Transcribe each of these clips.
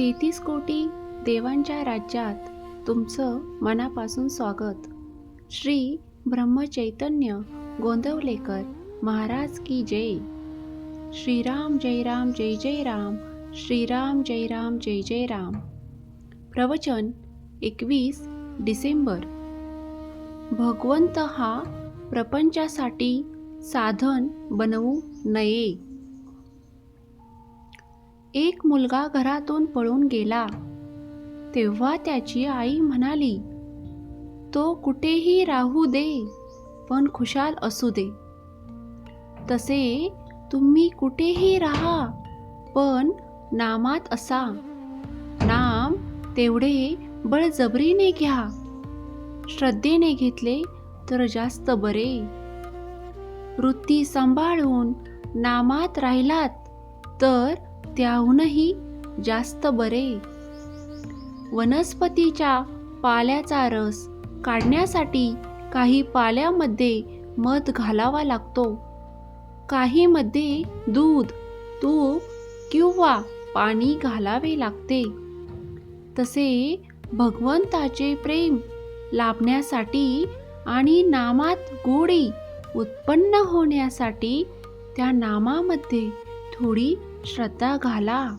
तेहतीस कोटी देवांच्या राज्यात तुमचं मनापासून स्वागत. श्री ब्रह्मचैतन्य गोंदवलेकर महाराज की जय. श्रीराम जय राम जय जय राम श्रीराम जय राम जय जय राम. प्रवचन एकवीस डिसेंबर. भगवंत हा प्रपंचासाठी साधन बनवू नये. एक मुलगा घरातून पळून गेला. तेव्हा त्याची आई म्हणाली तो कुठेही राहू दे पण खुशाल असू दे. तसे तुम्ही कुठेही राहा पण नामात असा. नाम तेवढे बळजबरीने घ्या. श्रद्धेने घेतले तर जास्त बरे. वृत्ती सांभाळून नामात राहिलात तर त्याहूनही जास्त बरे. वनस्पतीच्या पाल्याचा रस काढण्यासाठी काही पाल्यामध्ये मध घालावा लागतो. काहीमध्ये दूध तूप किंवा पाणी घालावे लागते. तसे भगवंताचे प्रेम लाभण्यासाठी आणि नामात गोडी उत्पन्न होण्यासाठी त्या नामामध्ये थोडी श्रद्धा घाला.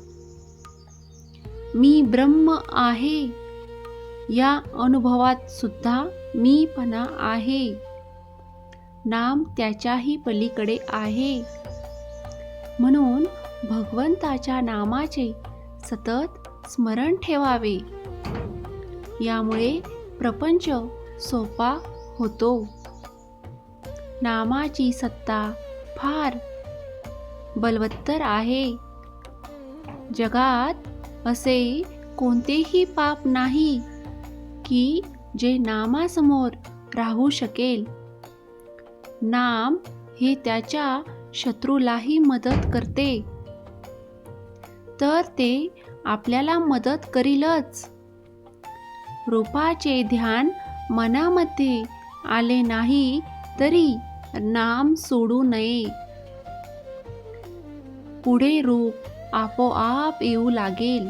मी ब्रह्म आहे. या अनुभवात सुद्धा मीपणा आहे. नाम त्याच्याही पलीकडे आहे. म्हणून भगवंताच्या नामाचे सतत स्मरण ठेवावे. यामुळे प्रपंच सोपा होतो. नामाची सत्ता फार बलवत्तर आहे. जगात असे कोणतेही पाप नाही की जे नामासमोर राहू शकेल. नाम हे त्याच्या शत्रूलाही मदत करते. तर ते आपल्याला मदत करीलच. रूपाचे ध्यान मनामध्ये आले नाही तरी नाम सोडू नये. पुढे रूप आपोआप येऊ लागेल.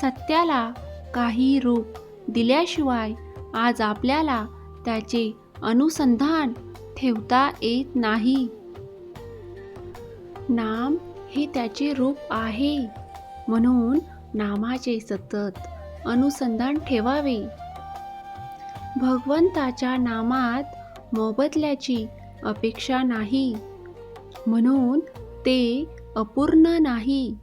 सत्याला काही रूप दिल्याशिवाय आज आपल्याला त्याचे अनुसंधान ठेवता येत नाही. नाम हे त्याचे रूप आहे. म्हणून नामाचे सतत अनुसंधान ठेवावे. भगवंताच्या नामात मोबदल्याची अपेक्षा नाही. म्हणून ते अपूर्ण नाही.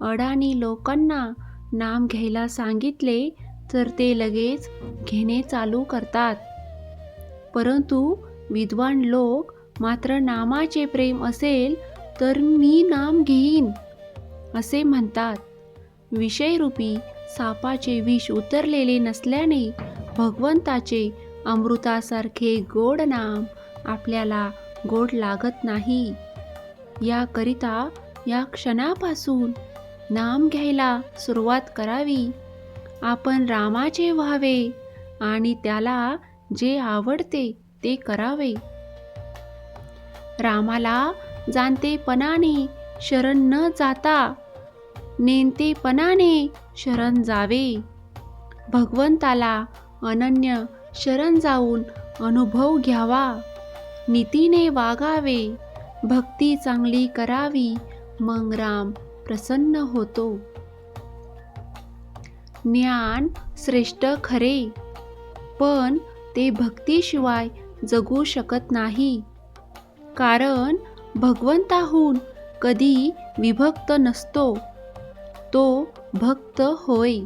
अडाणी लोकांना नाम घ्यायला सांगितले तर ते लगेच घेणे चालू करतात. परंतु विद्वान लोक मात्र नामाचे प्रेम असेल तर मी नाम घेईन असे म्हणतात. विषयरूपी सापाचे विष उतरलेले नसल्याने भगवंताचे अमृतासारखे गोड नाम आपल्याला गोड लागत नाही. याकरिता या क्षणापासून नाम घ्यायला सुरुवात करावी. आपण रामाचे व्हावे आणि त्याला जे आवडते ते करावे. रामाला जाणतेपणाने शरण न जाता नेमतेपणाने शरण जावे. भगवंताला अनन्य शरण जाऊन अनुभव घ्यावा. नीतीने वागावे. भक्ती चांगली करावी मग राम प्रसन्न होतो. ज्ञान श्रेष्ठ खरे पण ते भक्तीशिवाय जगू शकत नाही. कारण भगवंताहून कधी विभक्त नसतो तो भक्त होय.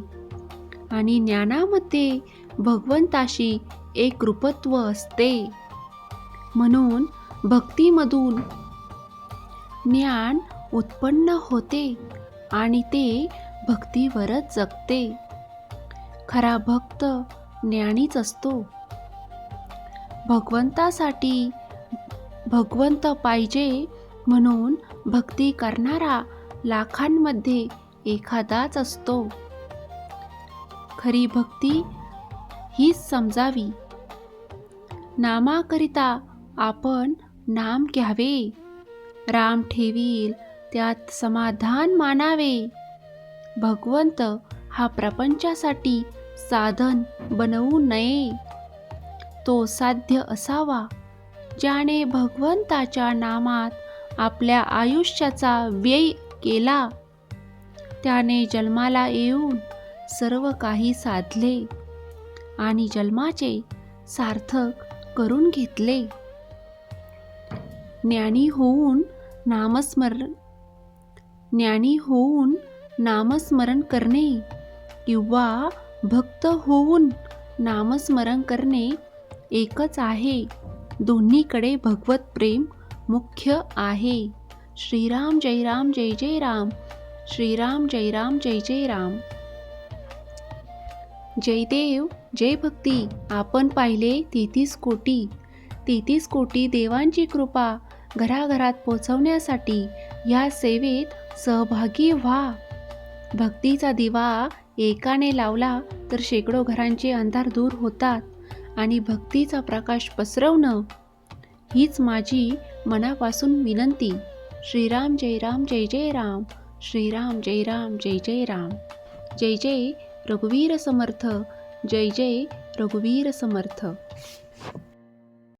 आणि ज्ञानामध्ये भगवंताशी एक रूपत्व असते. म्हणून भक्तीमधून ज्ञान उत्पन्न होते आणि ते भक्तीवरच जगते. खरा भक्त ज्ञानीच असतो. भगवंतासाठी भगवंत पाहिजे म्हणून भक्ती करणारा लाखांमध्ये एखादाच असतो. खरी भक्ती हीच समजावी. नामाकरिता आपण नाम घ्यावे. राम ठेवील त्यात समाधान मानावे. भगवंत हा प्रपंचासाठी साधन बनवू नये. तो साध्य असावा ज्याने भगवंताच्या नामात आपल्या आयुष्याचा व्यय केला. त्याने जन्माला येऊन सर्व काही साधले आणि जन्माचे सार्थक करून घेतले. ज्ञानी होऊन नामस्मरण. ज्ञानी होऊन नामस्मरण करणे किंवा भक्त होऊन नामस्मरण करणे एकच आहे. दोन्हीकडे भगवत प्रेम मुख्य आहे. श्रीराम जय राम जय जय राम. श्रीराम जय राम जय जय राम. जय देव जय भक्ती. आपण पाहिले तेहतीस कोटी. तेहतीस कोटी देवांची कृपा. घराघरात पोचवण्यासाठी या सेवेत सहभागी व्हा. भक्तीचा दिवा एकाने लावला तर शेकडो घरांचे अंधार दूर होतात आणि भक्तीचा प्रकाश पसरवणं हीच माझी मनापासून विनंती. श्रीराम जय राम जय जय राम. श्रीराम जय राम जय जय राम. जय जय रघुवीर समर्थ. जय जय रघुवीर समर्थ.